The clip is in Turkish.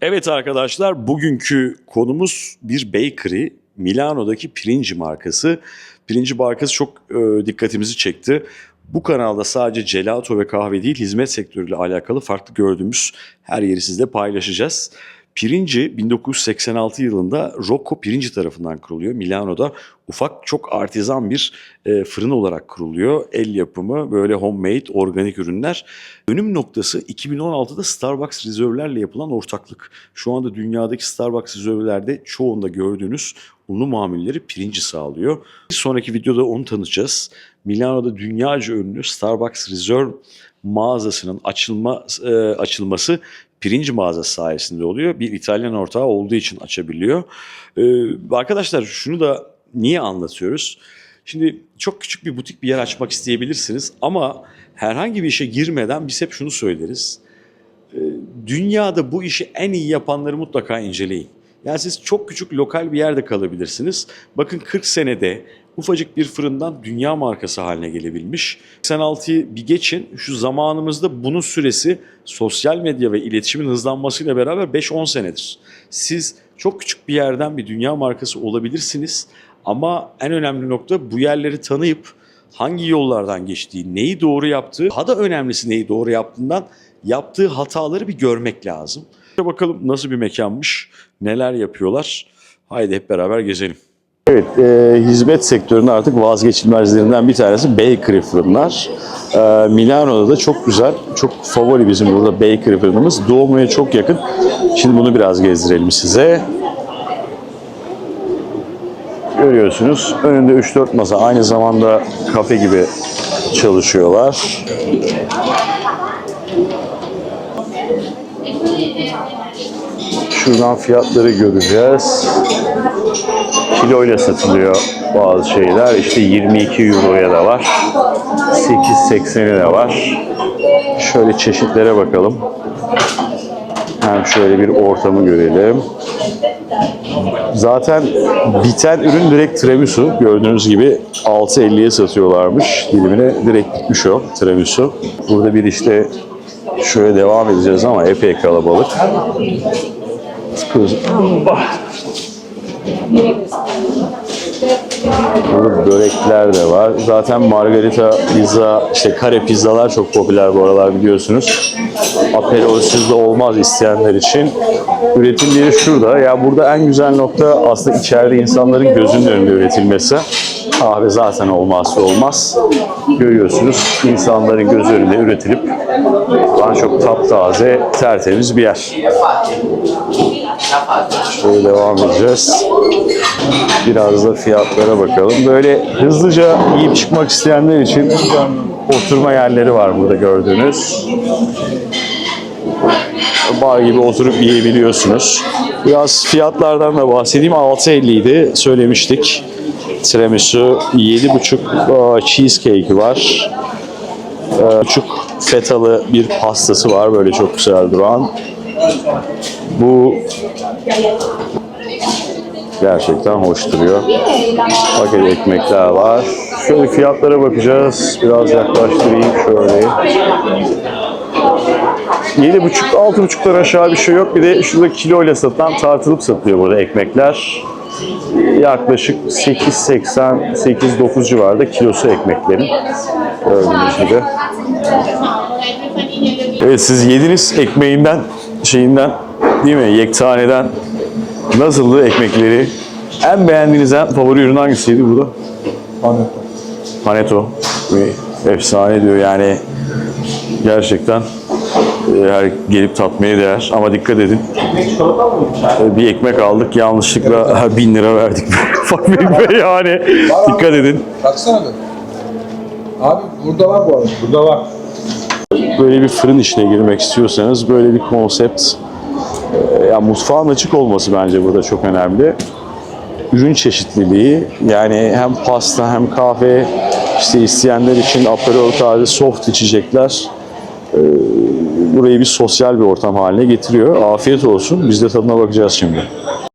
Evet arkadaşlar bugünkü konumuz bir bakery. Milano'daki Pirinci markası. Pirinci markası çok e, dikkatimizi çekti. Bu kanalda sadece gelato ve kahve değil hizmet sektörüyle alakalı farklı gördüğümüz her yeri sizle paylaşacağız. Pirinci 1986 yılında Rocco Pirinci tarafından kuruluyor. Milano'da ufak çok artizan bir e, fırın olarak kuruluyor. El yapımı böyle homemade organik ürünler. Dönüm noktası 2016'da Starbucks rezervlerle yapılan ortaklık. Şu anda dünyadaki Starbucks rezervlerde çoğunda gördüğünüz unlu mamulleri pirinci sağlıyor. Bir sonraki videoda onu tanıtacağız. Milano'da dünyaca ünlü Starbucks Reserve mağazasının açılma e, açılması pirinci mağazası sayesinde oluyor. Bir İtalyan ortağı olduğu için açabiliyor. Ee, arkadaşlar şunu da niye anlatıyoruz? Şimdi çok küçük bir butik bir yer açmak isteyebilirsiniz ama herhangi bir işe girmeden biz hep şunu söyleriz. Ee, dünyada bu işi en iyi yapanları mutlaka inceleyin. Yani siz çok küçük lokal bir yerde kalabilirsiniz. Bakın 40 senede ufacık bir fırından dünya markası haline gelebilmiş. 86'yı bir geçin şu zamanımızda bunun süresi sosyal medya ve iletişimin hızlanmasıyla beraber 5-10 senedir. Siz çok küçük bir yerden bir dünya markası olabilirsiniz ama en önemli nokta bu yerleri tanıyıp hangi yollardan geçtiği, neyi doğru yaptığı, daha da önemlisi neyi doğru yaptığından yaptığı hataları bir görmek lazım. Bakalım nasıl bir mekanmış, neler yapıyorlar. Haydi hep beraber gezelim. Evet, e, hizmet sektörünün artık vazgeçilmezlerinden bir tanesi bakery fırınlar. E, Milano'da da çok güzel, çok favori bizim burada bakery fırınımız. Duomo'ya çok yakın. Şimdi bunu biraz gezdirelim size. Görüyorsunuz önünde 3-4 masa aynı zamanda kafe gibi çalışıyorlar. Şuradan fiyatları göreceğiz. Kiloyla satılıyor bazı şeyler. İşte 22 Euro'ya da var. 8.80'e de var. Şöyle çeşitlere bakalım. Hem şöyle bir ortamı görelim. Zaten biten ürün direkt tiramisu. Gördüğünüz gibi 6.50'ye satıyorlarmış. Dilimine direkt gitmiş o tiramisu. Burada bir işte şöyle devam edeceğiz ama epey kalabalık. Kız. Burada börekler de var. Zaten margarita pizza, işte kare pizzalar çok popüler bu aralar biliyorsunuz. Aperolsüz de olmaz isteyenler için. Üretim yeri şurada. Ya burada en güzel nokta aslında içeride insanların gözünün önünde üretilmesi. Kahve zaten olmazsa olmaz. Görüyorsunuz insanların göz önünde üretilip daha çok taptaze, tertemiz bir yer. Şöyle devam edeceğiz. Biraz da fiyatlara bakalım. Böyle hızlıca yiyip çıkmak isteyenler için oturma yerleri var burada gördüğünüz. Bar gibi oturup yiyebiliyorsunuz. Biraz fiyatlardan da bahsedeyim. 6.50 idi söylemiştik. Tiramisu 7.5 cheesecake var. Küçük fetalı bir pastası var böyle çok güzel duran. Bu gerçekten hoş duruyor. Paket ekmekler var. Şöyle fiyatlara bakacağız. Biraz yaklaştırayım şöyle. 7,5 6,5'tan aşağı bir şey yok. Bir de şurada kilo ile satılan tartılıp satılıyor burada ekmekler. Yaklaşık 8.80 8-9 civarında kilosu ekmeklerin. Gördüğünüz gibi. Evet siz yediniz ekmeğinden, şeyinden değil mi? Yektaneden nasıldı ekmekleri? En beğendiğiniz en favori ürün hangisiydi burada? Paneto. Paneto. Efsane diyor yani gerçekten her gelip tatmaya değer ama dikkat edin. E, Bir ekmek aldık yanlışlıkla bin lira verdik. Ufak bir yani. Dikkat edin. Baksana. Abi burada var bu arada. Burada var. böyle bir fırın işine girmek istiyorsanız böyle bir konsept e, ya mutfağın açık olması bence burada çok önemli. Ürün çeşitliliği yani hem pasta hem kahve işte isteyenler için aperol tarzı soft içecekler e, burayı bir sosyal bir ortam haline getiriyor. Afiyet olsun. Biz de tadına bakacağız şimdi.